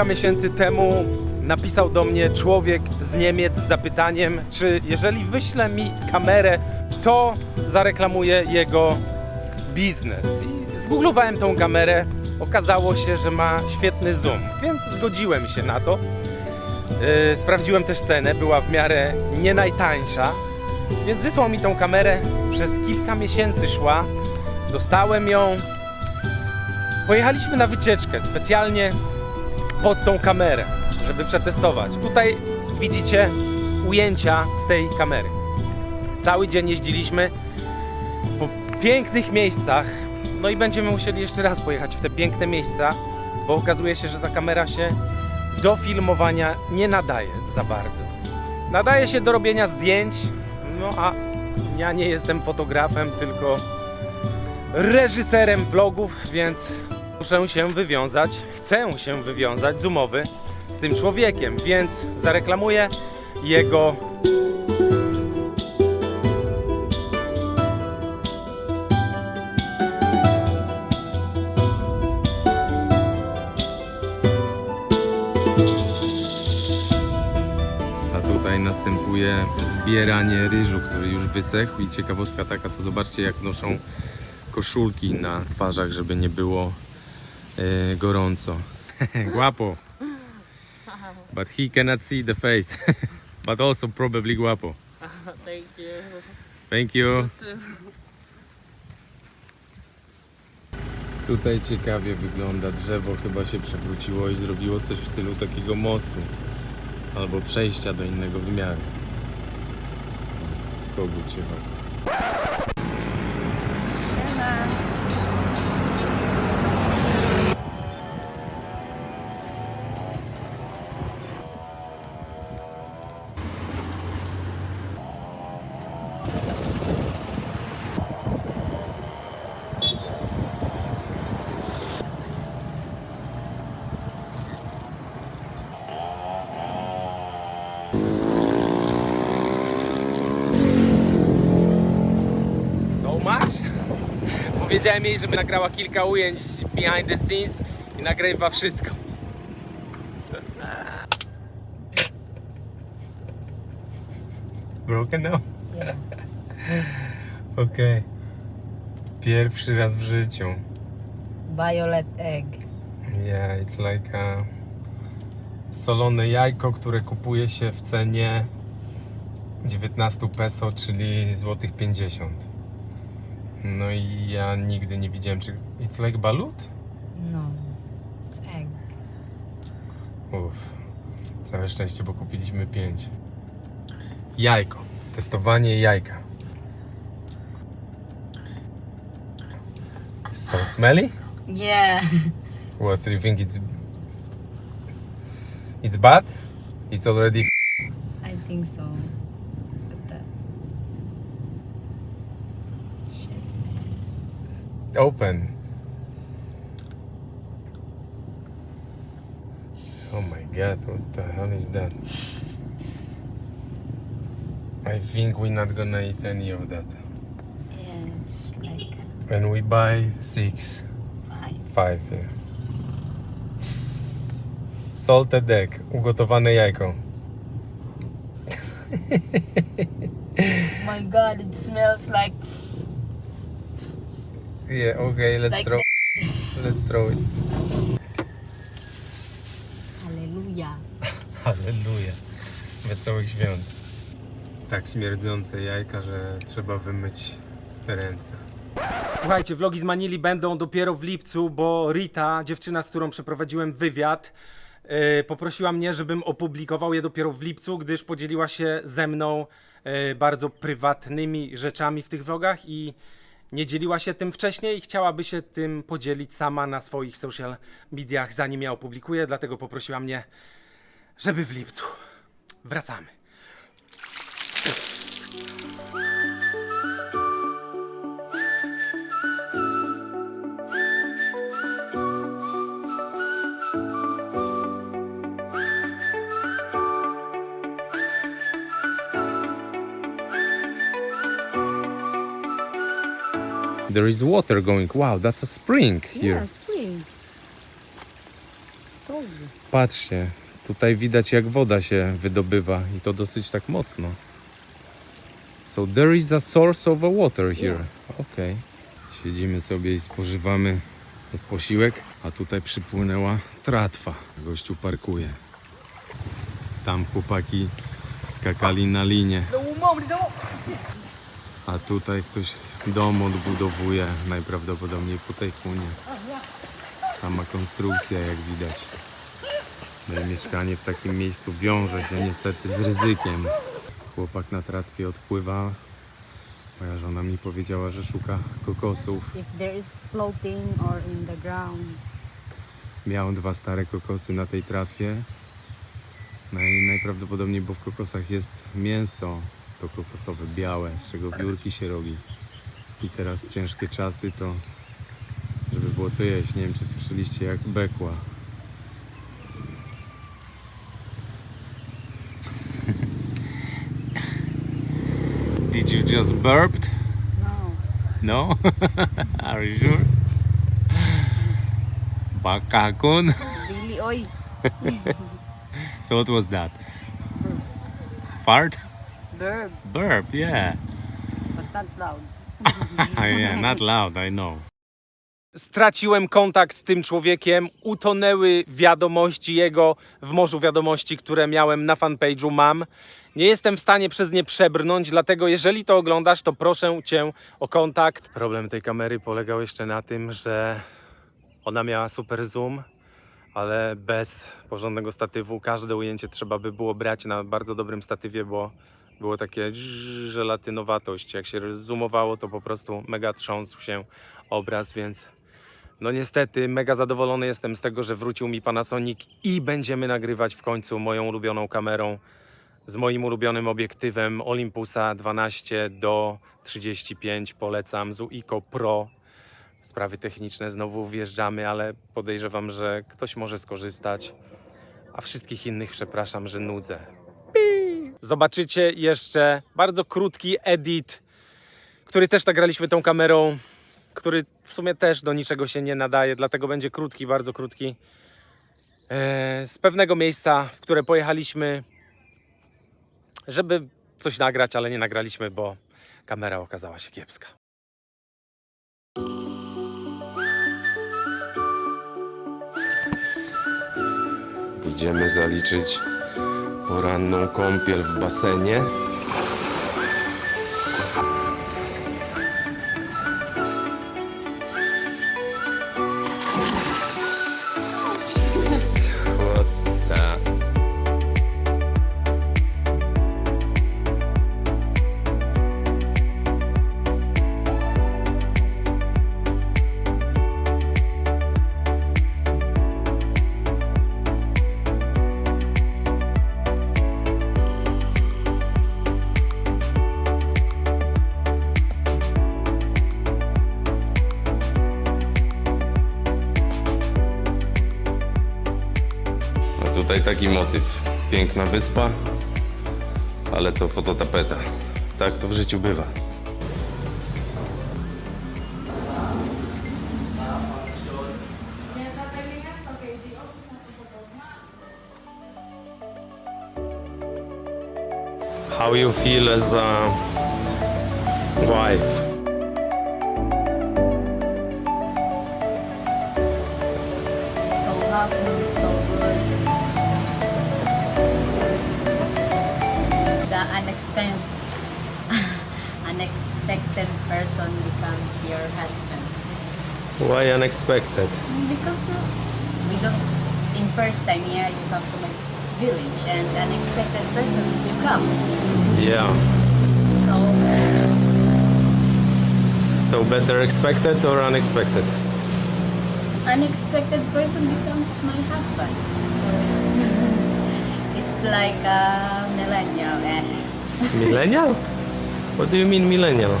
kilka miesięcy temu napisał do mnie człowiek z Niemiec z zapytaniem, czy jeżeli wyślę mi kamerę, to zareklamuję jego biznes. I zgooglowałem tą kamerę. Okazało się, że ma świetny zoom, więc zgodziłem się na to. Yy, sprawdziłem też cenę, była w miarę nie najtańsza, więc wysłał mi tą kamerę. Przez kilka miesięcy szła. Dostałem ją. Pojechaliśmy na wycieczkę specjalnie pod tą kamerę, żeby przetestować. Tutaj widzicie ujęcia z tej kamery. Cały dzień jeździliśmy po pięknych miejscach. No i będziemy musieli jeszcze raz pojechać w te piękne miejsca, bo okazuje się, że ta kamera się do filmowania nie nadaje za bardzo. Nadaje się do robienia zdjęć, no a ja nie jestem fotografem, tylko reżyserem vlogów, więc muszę się wywiązać, chcę się wywiązać z umowy z tym człowiekiem, więc zareklamuję jego tutaj następuje zbieranie ryżu, który już wysechł i ciekawostka taka, to zobaczcie jak noszą koszulki na twarzach, żeby nie było e, gorąco. guapo. But he cannot see the face. But also probably guapo. Thank you. Thank you. Tutaj ciekawie wygląda drzewo, chyba się przewróciło i zrobiło coś w stylu takiego mostu albo przejścia do innego wymiaru. Kogut się chowa. So Powiedziałem jej, żeby nagrała kilka ujęć behind the scenes i nagrywa wszystko. Broken now? Okej. Pierwszy raz w życiu. Violet egg. Yeah, it's like a solone jajko, które kupuje się w cenie 19 peso, czyli złotych 50. No i ja nigdy nie widziałem, czy it's like balut? No. It's egg. Uff, całe szczęście, bo kupiliśmy 5. Jajko. Testowanie jajka. So smelly? Yeah. What do you think it's It's bad? It's already I think so. Open. Oh my god, what the hell is that? I think we're not gonna eat any of that. Yeah, it's like And we buy six, five. five, yeah. Salted egg, ugotowane jajko. my god, it smells like Yeah, okay, let's Like throw, let's throw it. hallelujah. Halleluja. Wesołych świąt. Tak śmierdzące jajka, że trzeba wymyć ręce. Słuchajcie, vlogi z Manili będą dopiero w lipcu, bo Rita, dziewczyna, z którą przeprowadziłem wywiad, yy, poprosiła mnie, żebym opublikował je dopiero w lipcu, gdyż podzieliła się ze mną yy, bardzo prywatnymi rzeczami w tych vlogach i nie dzieliła się tym wcześniej i chciałaby się tym podzielić sama na swoich social mediach, zanim ja opublikuję, dlatego poprosiła mnie, żeby w lipcu. Wracamy. There is water going. Wow, that's a spring here. Yeah, spring. Patrzcie, tutaj widać jak woda się wydobywa i to dosyć tak mocno. So there is a source of a water here. Okej. Siedzimy sobie i spożywamy posiłek, a tutaj przypłynęła tratwa. Gościu parkuje. Tam chłopaki skakali na linie. A tutaj ktoś dom odbudowuje, najprawdopodobniej po tajfunie. Sama konstrukcja, jak widać. No i mieszkanie w takim miejscu wiąże się niestety z ryzykiem. Chłopak na tratwie odpływa. Moja żona mi powiedziała, że szuka kokosów. If there is floating or in the ground. Miał dwa stare kokosy na tej tratwie. No i najprawdopodobniej, bo w kokosach jest mięso, to kokosowe białe, z czego wiórki się robi. I teraz ciężkie czasy to, żeby było co jeść. Nie wiem, czy słyszeliście, jak bekła. Did you just burped? No. No? Are you sure? Bakakon? Really, oy. So what was that? Fart? Verb. Burp, yeah. But not loud. yeah, not loud, I know. Straciłem kontakt z tym człowiekiem, utonęły wiadomości jego w morzu wiadomości, które miałem na fanpage'u mam. Nie jestem w stanie przez nie przebrnąć, dlatego jeżeli to oglądasz, to proszę cię o kontakt. Problem tej kamery polegał jeszcze na tym, że ona miała super zoom, ale bez porządnego statywu. Każde ujęcie trzeba by było brać na bardzo dobrym statywie, bo było takie żelatynowatość. Jak się zoomowało, to po prostu mega trząsł się obraz, więc no niestety mega zadowolony jestem z tego, że wrócił mi Panasonic i będziemy nagrywać w końcu moją ulubioną kamerą z moim ulubionym obiektywem Olympusa 12 do 35 polecam z Uico Pro. Sprawy techniczne znowu wjeżdżamy, ale podejrzewam, że ktoś może skorzystać. A wszystkich innych przepraszam, że nudzę. Zobaczycie jeszcze bardzo krótki edit, który też nagraliśmy tą kamerą, który w sumie też do niczego się nie nadaje, dlatego będzie krótki, bardzo krótki. Eee, Z pewnego miejsca, w które pojechaliśmy, żeby coś nagrać, ale nie nagraliśmy, bo kamera okazała się kiepska. Idziemy zaliczyć poranną kąpiel w basenie. Taki motyw. Piękna wyspa, ale to fototapeta. Tak to w życiu bywa. How you feel as a wife? So happy, so The unexpected, person becomes your husband. Why unexpected? Because uh, we don't, in first time, yeah, you come to my village and unexpected person will come. Yeah. So, So better expected or unexpected? unexpected person becomes my husband. So it's, it's like a millennial. Millennial? What do you mean millennial?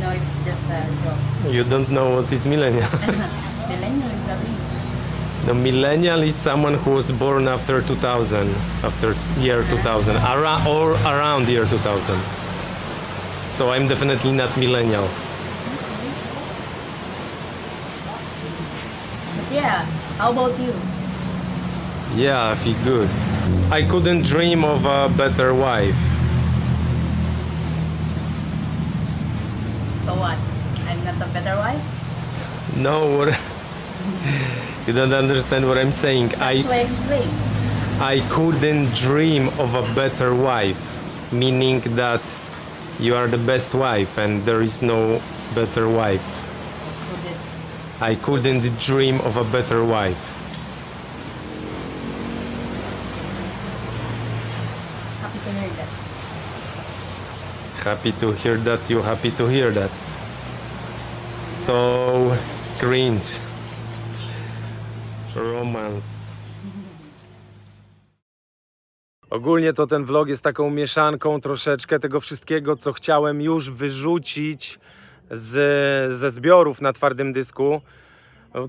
No, it's just a joke. You don't know what is millennial. millennial is a age. the millennial is someone who was born after 2000, after year 2000, ara- or around year 2000. So I'm definitely not millennial. Yeah, how about you? Yeah, I feel good. I couldn't dream of a better wife. So what? I'm not a better wife? No, what? you don't understand what I'm saying. I That's why I explain. I couldn't dream of a better wife, meaning that you are the best wife and there is no better wife. Couldn't. I couldn't dream of a better wife. Happy to hear that you happy to hear that. So cringe. Romance. Ogólnie to ten vlog jest taką mieszanką troszeczkę tego wszystkiego, co chciałem już wyrzucić z, ze zbiorów na twardym dysku.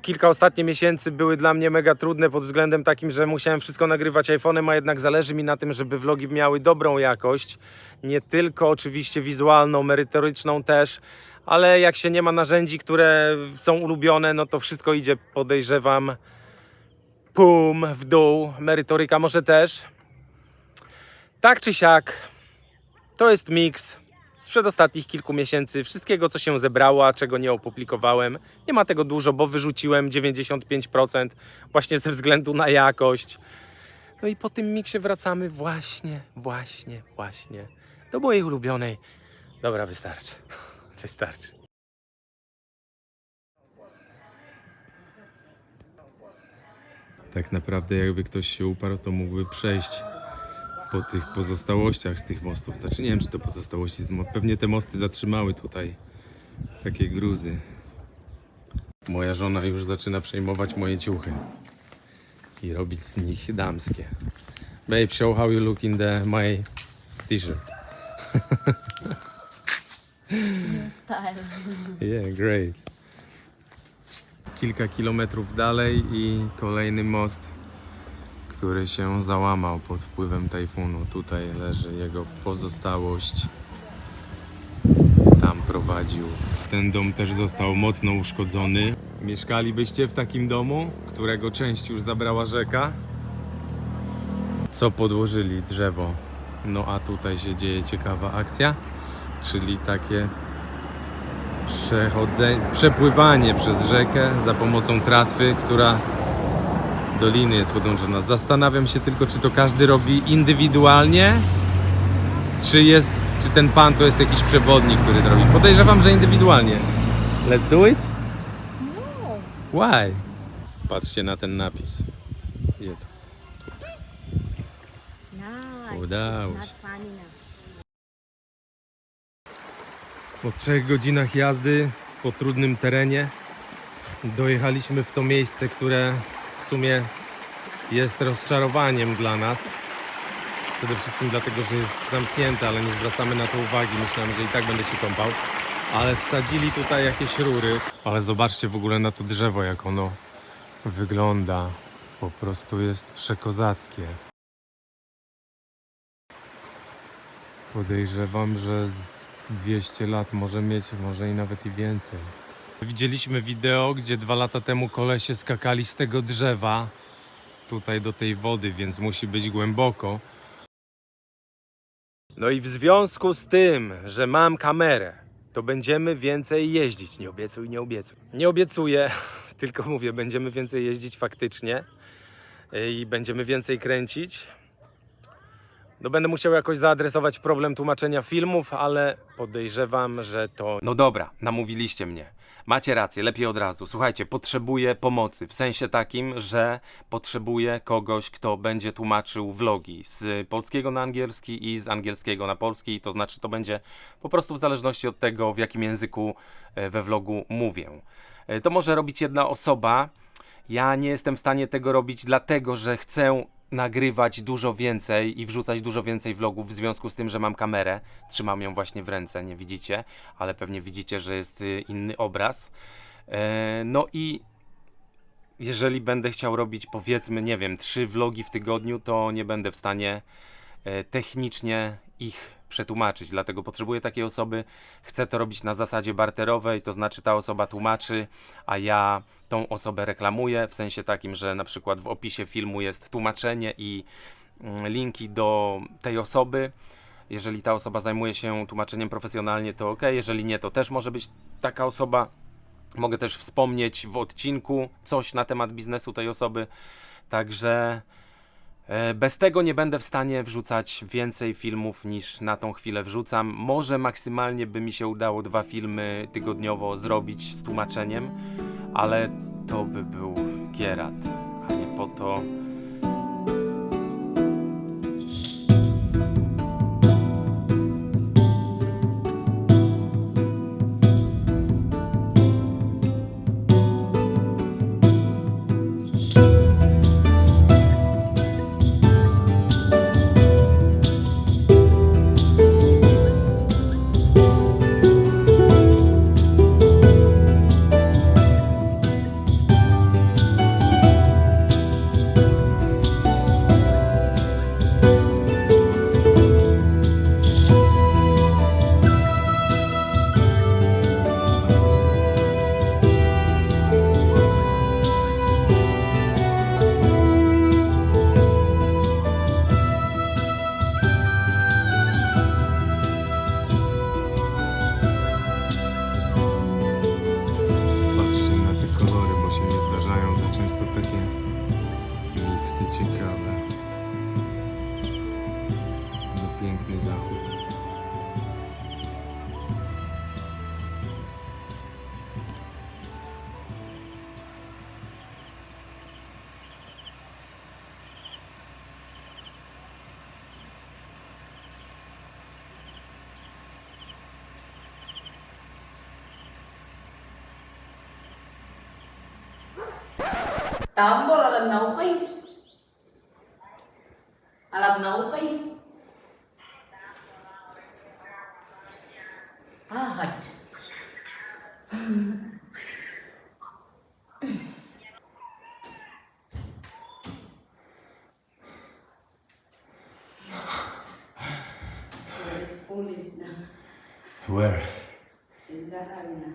Kilka ostatnich miesięcy były dla mnie mega trudne pod względem takim, że musiałem wszystko nagrywać iPhone'em, a jednak zależy mi na tym, żeby vlogi miały dobrą jakość. Nie tylko oczywiście wizualną, merytoryczną też, ale jak się nie ma narzędzi, które są ulubione, no to wszystko idzie, podejrzewam, pum, w dół. Merytoryka może też. Tak czy siak, to jest miks sprzed ostatnich kilku miesięcy wszystkiego, co się zebrało, a czego nie opublikowałem. Nie ma tego dużo, bo wyrzuciłem 95% właśnie ze względu na jakość. No i po tym miksie wracamy właśnie, właśnie, właśnie do mojej ulubionej. Dobra, wystarczy. Wystarczy. Tak naprawdę, jakby ktoś się uparł, to mógłby przejść po tych pozostałościach z tych mostów. Znaczy nie wiem, czy to pozostałości, pewnie te mosty zatrzymały tutaj takie gruzy. Moja żona już zaczyna przejmować moje ciuchy i robić z nich damskie. Babe, show how you look in the my t-shirt. New style. Yeah, great. Kilka kilometrów dalej i kolejny most, który się załamał pod wpływem tajfunu. Tutaj leży jego pozostałość. Tam prowadził. Ten dom też został mocno uszkodzony. Mieszkalibyście w takim domu, którego część już zabrała rzeka? Co podłożyli drzewo? No a tutaj się dzieje ciekawa akcja, czyli takie przechodzenie, przepływanie przez rzekę za pomocą tratwy, która do liny jest podłączona. Zastanawiam się tylko, czy to każdy robi indywidualnie, czy jest, czy ten pan to jest jakiś przewodnik, który to robi. Podejrzewam, że indywidualnie. Let's do it? No. Why? Patrzcie na ten napis. Gdzie to? No, Udało się. Po trzech godzinach jazdy po trudnym terenie dojechaliśmy w to miejsce, które w sumie jest rozczarowaniem dla nas. Przede wszystkim dlatego, że jest zamknięte, ale nie zwracamy na to uwagi. Myślałem, że i tak będę się kąpał. Ale wsadzili tutaj jakieś rury. Ale zobaczcie w ogóle na to drzewo, jak ono wygląda. Po prostu jest przekozackie. Podejrzewam, że z 200 lat może mieć, może i nawet i więcej. Widzieliśmy wideo, gdzie dwa lata temu kolesie skakali z tego drzewa tutaj do tej wody, więc musi być głęboko. No i w związku z tym, że mam kamerę, to będziemy więcej jeździć. Nie obiecuj, nie obiecuj. Nie obiecuję, tylko mówię, będziemy więcej jeździć faktycznie y, i będziemy więcej kręcić. No będę musiał jakoś zaadresować problem tłumaczenia filmów, ale podejrzewam, że to... No dobra, namówiliście mnie. Macie rację, lepiej od razu. Słuchajcie, potrzebuję pomocy. W sensie takim, że potrzebuję kogoś, kto będzie tłumaczył vlogi z polskiego na angielski i z angielskiego na polski. To znaczy, to będzie po prostu w zależności od tego, w jakim języku e, we vlogu mówię. E, To może robić jedna osoba. Ja nie jestem w stanie tego robić, dlatego że chcę nagrywać dużo więcej i wrzucać dużo więcej vlogów w związku z tym, że mam kamerę. Trzymam ją właśnie w ręce, nie widzicie, ale pewnie widzicie, że jest y, inny obraz. E, No i jeżeli będę chciał robić powiedzmy, nie wiem, trzy vlogi w tygodniu, to nie będę w stanie e, technicznie ich przetłumaczyć. Dlatego potrzebuję takiej osoby. Chcę to robić na zasadzie barterowej, to znaczy ta osoba tłumaczy, a ja tą osobę reklamuję, w sensie takim, że na przykład w opisie filmu jest tłumaczenie i mm, linki do tej osoby. Jeżeli ta osoba zajmuje się tłumaczeniem profesjonalnie, to ok. Jeżeli nie, to też może być taka osoba. Mogę też wspomnieć w odcinku coś na temat biznesu tej osoby. Także bez tego nie będę w stanie wrzucać więcej filmów niż na tą chwilę wrzucam. Może maksymalnie by mi się udało dwa filmy tygodniowo zrobić z tłumaczeniem, ale to by był kierat, a nie po to. Tambol alam na okay. Alam na okay. Ahad. Police, police na. Where? Tindahan na.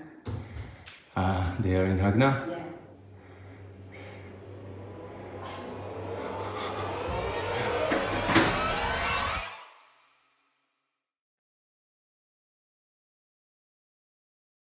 Ah, they are in Hagna?